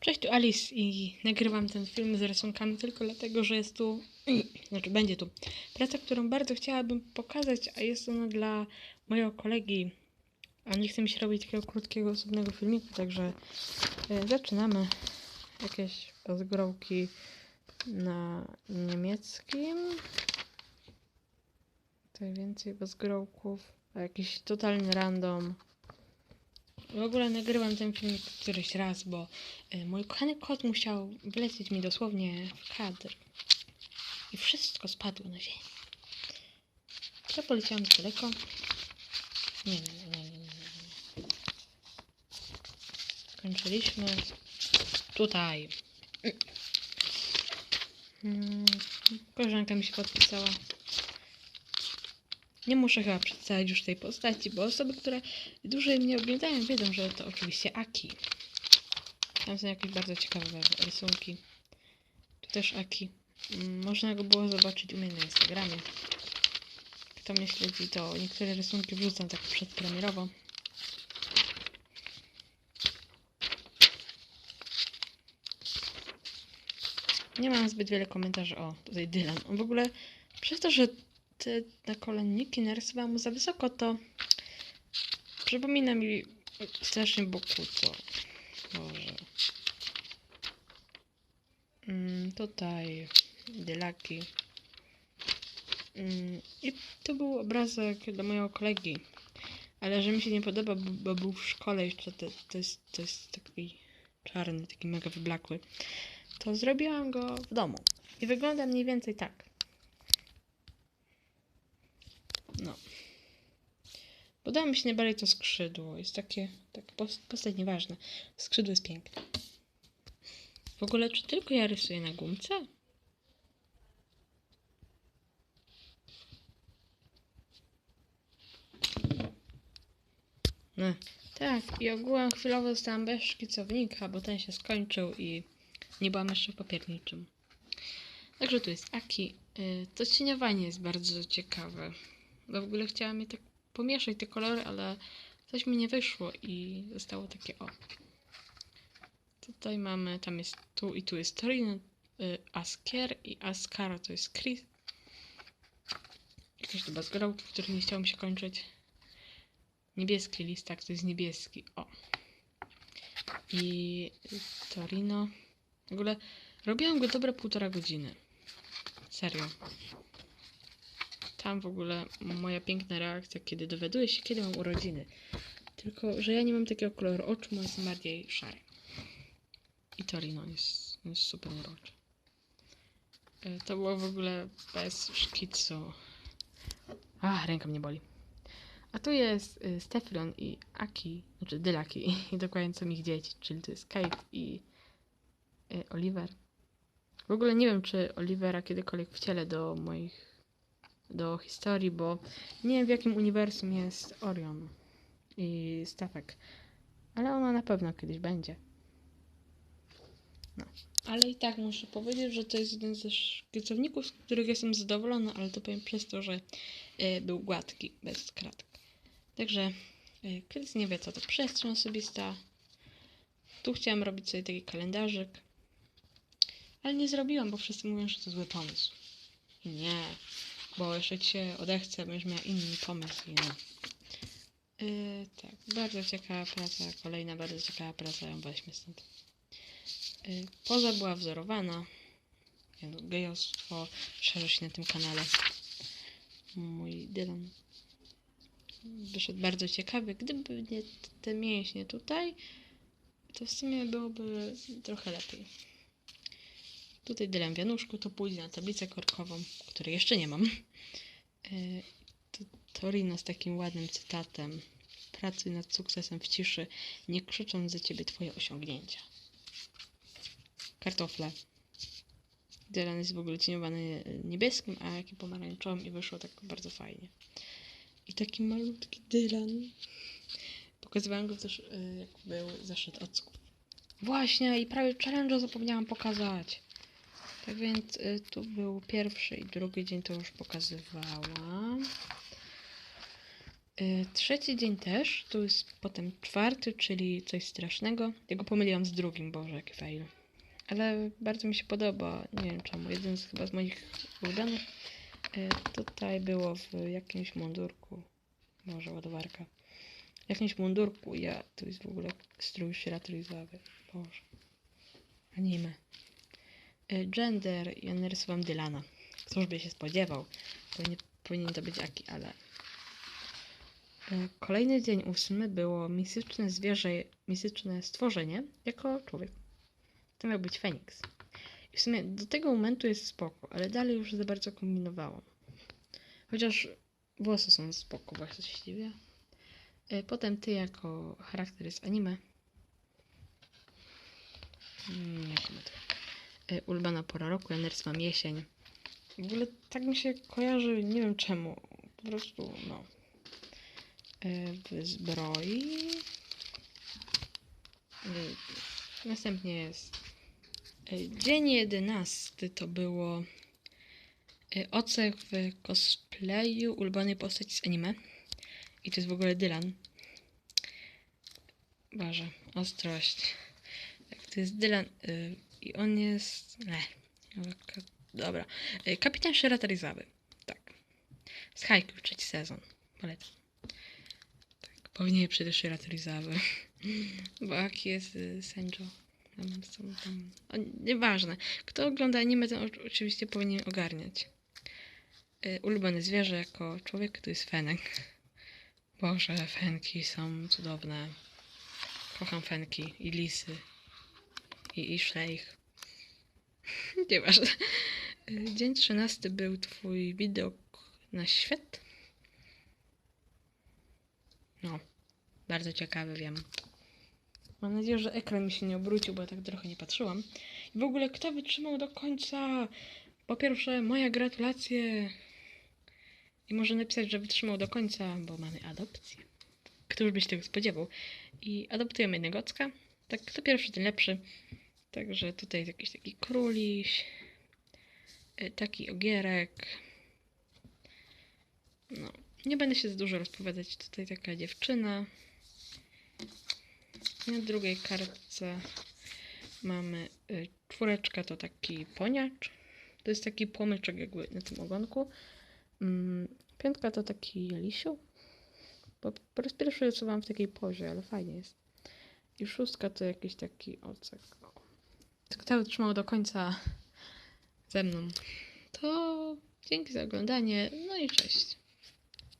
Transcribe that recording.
Cześć, tu Alice i nagrywam ten film z rysunkami tylko dlatego, że jest tu, znaczy będzie tu praca, którą bardzo chciałabym pokazać, a jest ona dla mojego kolegi, a nie chce mi się robić takiego krótkiego, osobnego filmiku, także e, zaczynamy. Jakieś rozgrałki na niemieckim. Tutaj więcej bezgrołków, a jakiś totalny random. W ogóle nagrywam ten filmik któryś raz, bo y, mój kochany kot musiał wlecieć mi dosłownie w kadr. I wszystko spadło na ziemię. Ja poleciałam daleko. Nie, nie, nie, nie, nie, nie. tutaj. Mm, Koleżanka mi się podpisała. Nie muszę chyba przedstawiać już tej postaci, bo osoby, które dłużej mnie oglądają, wiedzą, że to oczywiście Aki. Tam są jakieś bardzo ciekawe rysunki. Tu też Aki. Mm, Można go było zobaczyć u mnie na Instagramie. Kto mnie śledzi, to niektóre rysunki wrzucam tak przedpremierowo. Nie mam zbyt wiele komentarzy. O, tutaj Dylan. W ogóle przez to, że te nakolenniki narysowałam za wysoko, to przypomina mi strasznie Bokuto. Boże. Mm, tutaj Dylaki. Mm, I to był obrazek dla mojego kolegi. Ale że mi się nie podoba, bo, bo był w szkole jeszcze, to, to, jest, to jest taki czarny, taki mega wyblakły. To zrobiłam go w domu. I wygląda mniej więcej tak. No. Podoba mi się najbardziej to skrzydło. Jest takie, tak pos- postać nieważna. Skrzydło jest piękne. W ogóle, czy tylko ja rysuję na gumce? No. Tak, i ogółem chwilowo dostałam bez szkicownika, bo ten się skończył i nie byłam jeszcze w papierniczym. Także tu jest Aki. Y, To cieniowanie jest bardzo ciekawe. Bo w ogóle chciałam je tak pomieszać te kolory, ale coś mi nie wyszło i zostało takie o. Tutaj mamy, tam jest tu i tu jest Torino, y, Askier i Ascara to jest Chris. Jakieś chyba zgorałki, których nie chciało mi się kończyć. Niebieski listak to jest niebieski, o. I Torino. W ogóle robiłam go dobre półtora godziny. Serio. Tam w ogóle moja piękna reakcja, kiedy dowiaduję się, kiedy mam urodziny. Tylko, że ja nie mam takiego koloru oczu, mój jest bardziej szary. I Torino jest, jest super uroczy. E, To było w ogóle bez szkicu. A, ręka mnie boli. A tu jest y, Steflon i Aki, znaczy Dylaki i dokładnie co ich dzieci, czyli to jest Kate i y, Oliver. W ogóle nie wiem, czy Olivera kiedykolwiek wcielę do moich do historii, bo nie wiem w jakim uniwersum jest Orion i Stefek, ale ona na pewno kiedyś będzie. No. Ale i tak muszę powiedzieć, że to jest jeden ze szkicowników, z których jestem zadowolona, ale to powiem przez to, że y, był gładki, bez kratek. Także y, Chris nie wie, co to przestrzeń osobista. Tu chciałam robić sobie taki kalendarzyk, ale nie zrobiłam, bo wszyscy mówią, że to zły pomysł. Nie, bo jeszcze ci się odechce, będziesz miała inny pomysł no. Yy, tak, bardzo ciekawa praca, kolejna bardzo ciekawa praca, ją weźmy stąd. Yy, poza była wzorowana. Gejostwo szerzy się na tym kanale. Mój Dylan wyszedł bardzo ciekawy. Gdyby nie te mięśnie tutaj, to w sumie byłoby trochę lepiej. Tutaj Dylan w Januszku, to pójdzie na tablicę korkową, której jeszcze nie mam. To Torino z takim ładnym cytatem. Pracuj nad sukcesem w ciszy, nie krzycząc za ciebie twoje osiągnięcia. Kartofle. Dylan jest w ogóle cieniowany niebieskim, a jakim pomarańczowym i wyszło tak bardzo fajnie. I taki malutki Dylan. Pokazywałam go też, y, jak był zaszedł od skóp. Właśnie, i prawie challenge zapomniałam pokazać. Tak więc y, tu był pierwszy i drugi dzień, to już pokazywałam. Y, Trzeci dzień też, to jest potem czwarty, czyli coś strasznego. Ja go pomyliłam z drugim, boże, jaki fail. Ale bardzo mi się podoba, nie wiem czemu, jeden z chyba z moich ulubionych. Y, Tutaj było w jakimś mundurku, może ładowarka. W jakimś mundurku, ja, tu jest w ogóle strój szratryzowy, boże. Anime. Y, Gender, ja narysowałam Dylana. Któż by się spodziewał? Powinien, powinien to być Aki, ale E, Kolejny dzień ósmy było mistyczne zwierzę, mistyczne stworzenie jako człowiek. To miał być Feniks. I w sumie do tego momentu jest spoko, ale dalej już za bardzo kombinowałam. Chociaż włosy są spoko właściwie. E, Potem ty jako charakter z anime. Mm, Nie komentuję. E, Ulubiona pora roku, ja narysowałam jesień. W ogóle tak mi się kojarzy, nie wiem czemu. Po prostu, no w zbroi. E, Następnie jest dzień jedenasty to było ocech w cosplayu ulubionej postaci z anime. I to jest w ogóle Dylan. Boże, ostrość. Tak, to jest Dylan y, i on jest... Nie. Dobra. Y, Kapitan Shiratorizawy. Tak. Z Haiku, trzeci sezon. Polecam. Tak, powinien przede Shiratorizawy. Bo Aki jest Senjo. Tam, są tam... O, nieważne. Kto ogląda anime, ten oczywiście powinien ogarniać. Y, ulubione zwierzę jako człowiek to jest fenek. Boże, fenki są cudowne. Kocham fenki i lisy. I, i szlejch. Nieważne. Dzień 13 był twój widok na świat. No, bardzo ciekawy, wiem. Mam nadzieję, że ekran mi się nie obrócił, bo ja tak trochę nie patrzyłam. I w ogóle kto wytrzymał do końca? Po pierwsze, moja gratulacje. I może napisać, że wytrzymał do końca, bo mamy adopcję. Któż by się tego spodziewał? I adoptujemy jednego. Tak, kto pierwszy, ten lepszy. Także tutaj jest jakiś taki króliś. y, Taki ogierek. No, nie będę się za dużo rozpowiadać. Tutaj taka dziewczyna. Na drugiej kartce mamy y, czwóreczka, to taki poniacz. To jest taki płomyczek jakby na tym ogonku. Mm, piątka to taki lisiu. Po, raz pierwszy rysowałam w takiej pozie, ale fajnie jest. I szóstka to jakiś taki ocek. Kto wytrzymał do końca ze mną, to dzięki za oglądanie. No i cześć.